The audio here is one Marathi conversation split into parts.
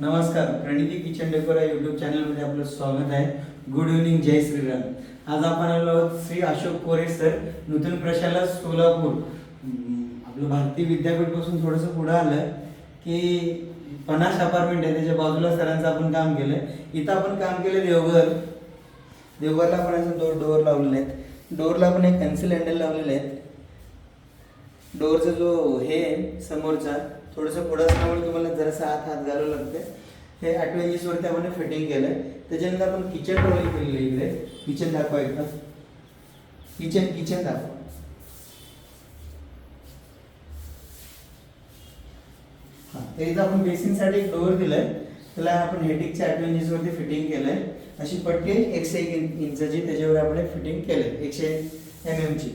नमस्कार प्रणिती किचन डेकोरा यूट्यूब चॅनलमध्ये आपलं स्वागत आहे. गुड इव्हनिंग जय श्रीराम. आज आपण आलो आहोत श्री अशोक कोरे सर नूतन प्रशाला सोलापूर. आपलं भारतीय विद्यापीठपासून थोडंसं पुढं आलं की पन्नास अपार्टमेंट आहे त्याच्या बाजूला सरांचं आपण काम केलं इथं आपण काम केलं देवघर. देवघरला आपण असं दोन डोअर लावलेले आहेत. डोअरला आपण एक कॅन्सिल हँडल लावलेले आहेत. डोअरचा जो हे आहे समोरचा थोडंसं पुढं असल्यामुळे तुम्हाला जरासा आत हात घालावं लागते हे आठव्या इंचवरती आपण फिटिंग केलं आहे त्याच्यानंतर आपण किचन ट्रॉली केलेली आहे इकडे. किचन दाखवा एकदा. किचन किचन दाखवा. हां एकदा आपण बेसिनसाठी एक डोअर दिलाय. त्याला आपण हेटिकच्या आठव्या इंचवरती फिटिंग केलंय. अशी पट्टी एकशे एक इंचाची त्याच्यावर आपण फिटिंग केलंय. एकशे एम एमची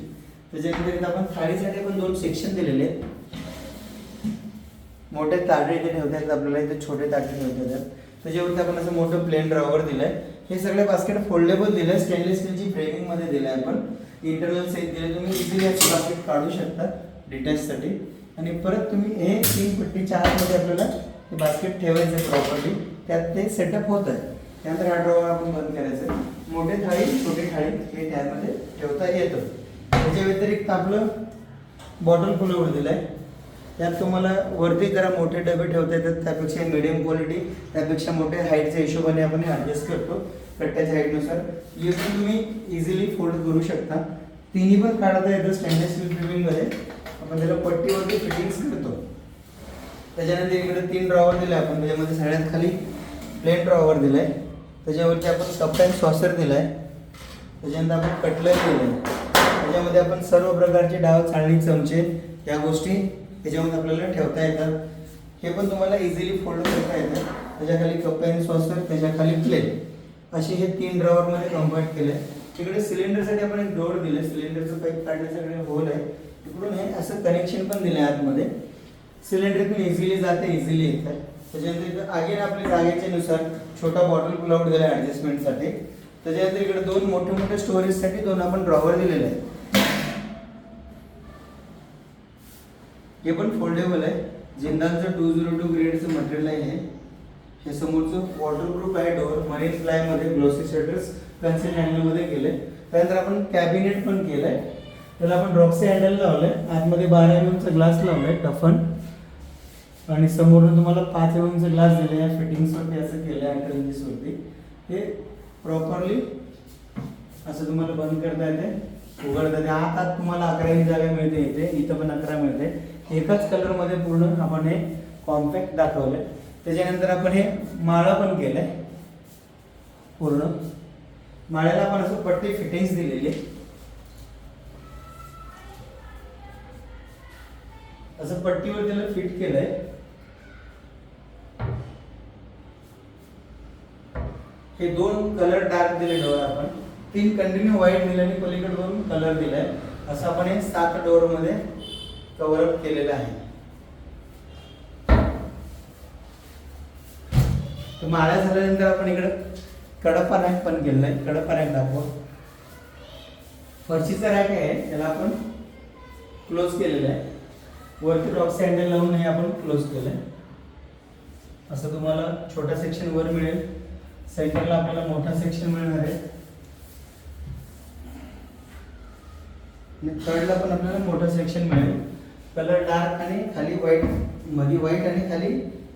त्याच्यानंतर आपण थाळीसाठी पण दोन सेक्शन दिलेले आहेत. मोठे ताटे इथे ठेवता येतात आपल्याला इथे छोटे ताटे ठेवता येतात त्याच्यावरती आपण असं मोठं प्लेन ड्रॉवर दिलंय. हे सगळे बास्केट फोल्डेबल दिलंय. स्टेनलेस स्टीलची फ्रेमिंगमध्ये दिलंय आपण. इंटरनल साईज दिले तुम्ही इझिली याचे बास्केट काढू शकता डिटॅचसाठी आणि परत तुम्ही हे तीन पट्टीच्या आतमध्ये आपल्याला ते बास्केट ठेवायचं आहे प्रॉपरली त्यात ते सेटअप होत आहे. त्यानंतर हा ड्रॉवर आपण बंद करायचं मोठे थाळी छोटी थाळी हे त्यामध्ये ठेवता येतं. त्याच्या व्यतिरिक्त आपलं बॉटल फुलवर दिलं आहे त्यात तुम्हाला वरती जरा मोठे डबे ठेवता येतात त्यापेक्षा मिडियम क्वालिटी त्यापेक्षा मोठे हाईटच्या हिशोबाने आपण ॲडजस्ट करतो कट्ट्याच्या हाईटनुसार इथून तुम्ही इझिली फोल्ड करू शकता. तिन्ही पण काढता येतं स्टेनलेस स्टील फ्रेमिंगमध्ये आपण त्याला पट्टीवरती फिटिंग्स करतो. त्याच्यानंतर इकडे तीन ड्रॉवर दिले आपण त्याच्यामध्ये सगळ्यात खाली प्लेन ड्रॉवर दिला आहे त्याच्यावरती आपण कप अँड सॉसर दिला आहे त्याच्यानंतर आपण कटलर दिलं आहे त्याच्यामध्ये आपण सर्व प्रकारचे डाव चाळणी चमचे या गोष्टी त्याच्यामध्ये आपल्याला ठेवता येतात. हे पण तुम्हाला इझिली फोल्ड करता येतं त्याच्याखाली कप आणि सॉसर त्याच्याखाली प्लेट असे हे तीन ड्रॉवरमध्ये कम्पार्ट केले तिकडे सिलेंडरसाठी आपण एक डोर दिले सिलेंडरचं पाईप काढण्यासाठी होल आहे. तिकडून हे असं कनेक्शन पण दिलं आहे आतमध्ये सिलेंडरतून इझिली जाते इझिली येतात. त्याच्यानंतर इथं आगे आपल्या जागेच्यानुसार छोटा बॉटल पुल आउट दिला ॲडजस्टमेंटसाठी त्याच्यानंतर इकडे दोन मोठे मोठे स्टोरेजसाठी दोन आपण ड्रॉवर दिलेले आहेत. हे पण फोल्डेबल आहे. जिंदालचं टू झिरो टू ग्रेडचं मटेरियल आहे. हे. समोरचं वॉटरप्रूफ आहे डोअर मरीन फ्लायमध्ये ग्लोसी शटर्स पेन्सिल हँडलमध्ये केले त्यानंतर आपण कॅबिनेट पण केलंय. त्याला आपण रॉक्सी हँडल लावलंय. आतमध्ये बारा एम एमचा ग्लास लावलाय टफन. आणि समोरून तुम्हाला पाच एम एमचा ग्लास दिले या फिटिंग्सवरती असं केलं आहे अँटरवरती हे प्रॉपरली असं तुम्हाला बंद करता येते उघडता येते आत आत तुम्हाला अकरा इंच जागा मिळते इथे. इथं पण अकरा मिळते एकाच कलरमध्ये पूर्ण आपण हे कॉम्पॅक्ट दाखवलंय. त्याच्यानंतर आपण हे माळा पण केलंय. पूर्ण. माळ्याला आपण असं पट्टी फिटिंग्स दिलेली असं पट्टीवर त्याला फिट केलंय. हे दोन कलर डार्क दिले डोअर आपण. तीन कंटिन्यू व्हाईट दिले आणि पलीकडून कलर दिलाय. असं आपण हे सात डोअरमध्ये कव्हरअप केलेलं आहे. तर माळ्या झाल्यानंतर आपण इकडं कडपा रॅक पण केलेला आहे कडपा रॅक दाखवा. फरशीचा रॅक आहे. त्याला आपण क्लोज केलेलं आहे. वरती रॉक सँडल लावून हे आपण क्लोज केलं आहे असं तुम्हाला छोटा सेक्शन वर मिळेल. सेंटरला आपल्याला मोठा सेक्शन मिळणार आहे. आणि थर्डला पण आपल्याला मोठा सेक्शन मिळेल. कलर डार्क आणि खाली व्हाईटमध्ये व्हाईट आणि खाली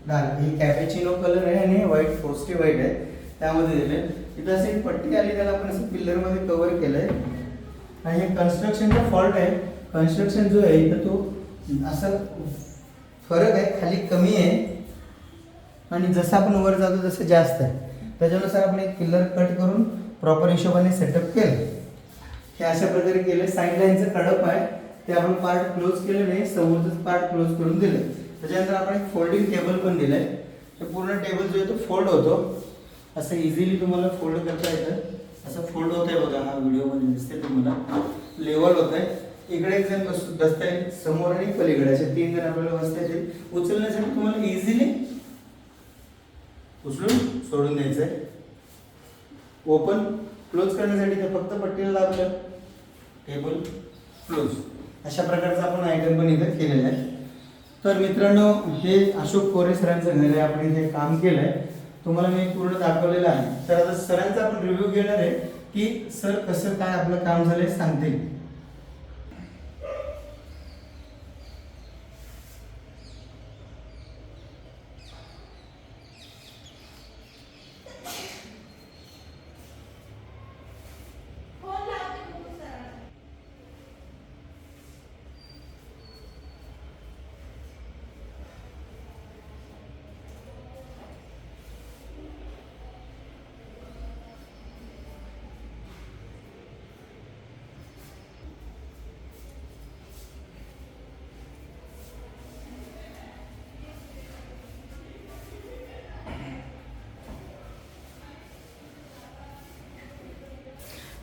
डार्क. ही कॅपेचिनो कलर आहे आणि व्हाईट फोस्टी व्हाईट आहे. त्यामध्ये दिले इथं असं एक पट्टी आली त्याला आपण असं पिल्लरमध्ये कव्हर केलंय. आणि हे कन्स्ट्रक्शनचा फॉल्ट आहे. कन्स्ट्रक्शन जो आहे तर तो असा फरक आहे खाली कमी आहे. आणि जसं आपण वर जातो तसं जास्त आहे. त्याच्यानुसार आपण एक पिल्लर कट करून प्रॉपर हिशोबाने सेटअप केलं हे अशा प्रकारे केलं साईड लाईनचं कडप आहे. ते आपण पार्ट क्लोज केलं नाही समोरच पार्ट क्लोज करून दिलं त्याच्यानंतर आपण एक फोल्डिंग टेबल पण दिलंय. ते पूर्ण टेबल जो आहे तो फोल्ड होतो. असं इझिली तुम्हाला फोल्ड करता येतं. असं फोल्ड होत आहे बघा हा व्हिडिओमध्ये दिसते तुम्हाला. लेवल होत आहे इकडे एक जण बस बसता येईल समोर आणि पलीकडे. असे तीन जण आपल्याला बसता येतील उचलण्यासाठी तुम्हाला इझिली उचलून सोडून द्यायचं आहे ओपन क्लोज करण्यासाठी ते फक्त पट्टीला लागलं टेबल क्लोज अशा प्रकारचा आपण आयटम पण इथं केलेला आहे. तर मित्रांनो हे अशोक कोरे सरांचं घर आहे. आपण इथे काम केलं आहे तुम्हाला मी पूर्ण दाखवलेलं आहे. तर आता सरांचा आपण रिव्ह्यू घेणार आहे की सर कसं काय आपलं काम झालंय सांगतील.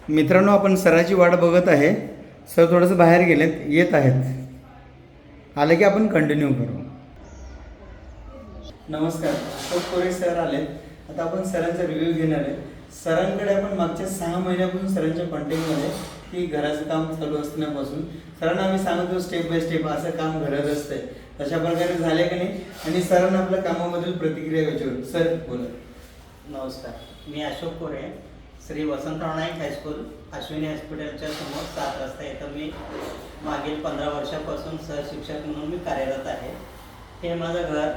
मित्रांनो आपण सराची वाट बघत आहे. सर थोडंसं बाहेर गेलेत येत आहेत. आले की आपण कंटिन्यू करू. नमस्कार अशोक कोरे सर आले आता आपण सरांचा रिव्ह्यू घेणार आहे. सरांकडे आपण मागच्या सहा महिन्यापासून सरांच्या कॉन्टॅक्टमध्ये की घराचं काम चालू असण्यापासून. सरांना आम्ही सांगतो स्टेप बाय स्टेप असं काम घडत असतंय. तशा प्रकारे झाले की नाही? आणि सरांना आपल्या कामाबद्दल प्रतिक्रिया विचारू. सर बोला. नमस्कार. मी अशोक कोरे. श्री वसंतराव नाईक हायस्कूल अश्विनी हॉस्पिटलच्या समोर सात रस्ता इथं मी मागील पंधरा वर्षापासून सहशिक्षक म्हणून मी कार्यरत आहे. हे माझं घर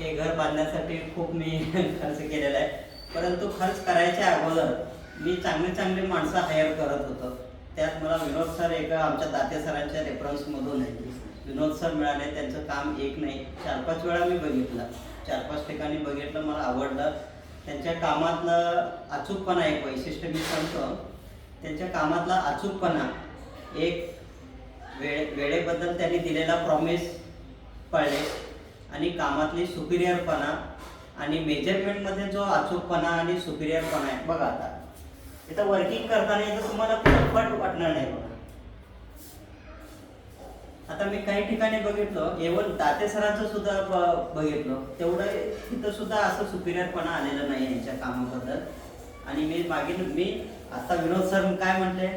हे घर बांधण्यासाठी खूप मी खर्च केलेला आहे. परंतु खर्च करायच्या अगोदर मी चांगली चांगली माणसं हायर करत होतो. त्यात मला विनोद सर एका आमच्या दाते सरांच्या रेफरन्समधून आहे. विनोद सर मिळाले त्यांचं काम एक नाही. चार पाच वेळा मी बघितलं. चार पाच ठिकाणी बघितलं मला आवडलं. त्यांच्या कामातलं अचूकपणा एक वैशिष्ट्य मी सांगतो. त्यांच्या कामातला अचूकपणा एक वेळे वेळेबद्दल त्यांनी दिलेला प्रॉमिस पाळले आणि कामातली सुपिरियरपणा आणि मेजरमेंटमध्ये जो अचूकपणा आणि सुपिरियरपणा आहे. बघा आता इथं वर्किंग करताना इथं तुम्हाला कुठं फट वाटणार नाही बघा आता मी काही ठिकाणी बघितलं एवन दाते सरांचं सुद्धा बघितलं. तेवढं तिथं सुद्धा असं सुपिरियरपणा आलेलं नाही यांच्या कामाबद्दल. आणि मी मागील मी आता विनोद सर काय म्हटले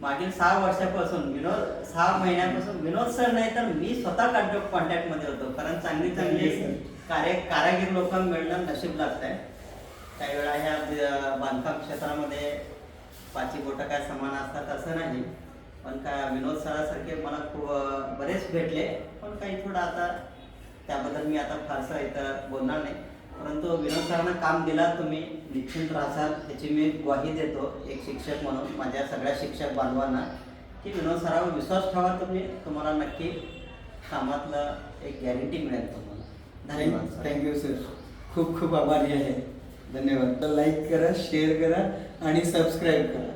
मागील सहा वर्षापासून विनोद सहा महिन्यापासून विनोद सर नाही तर मी स्वतः कॉन्टॅक्ट कॉन्टॅक्टमध्ये होतो. कारण चांगली चांगली. कार्य कारागीर लोक मिळणं नशीब लागत आहे काही वेळा ह्या बांधकाम क्षेत्रामध्ये पाची बोटं काय समान असतात असं नाही. पण काय विनोद सरासारखे मला खूप बरेच भेटले. पण काही थोडं आता त्याबद्दल मी आता फारसं इथं बोलणार नाही. परंतु विनोद सरांना काम दिला तुम्ही निश्चिंत राहाल याची मी ग्वाही देतो एक शिक्षक म्हणून माझ्या सगळ्या शिक्षक बांधवांना की विनोद सरावर विश्वास ठेवा तुम्ही. तुम्हाला नक्की कामातलं एक गॅरंटी मिळेल तुम्हाला. धन्यवाद थँक्यू सर. खूप खूप आभारी आहे. धन्यवाद. लाईक करा शेअर करा आणि सबस्क्राईब करा.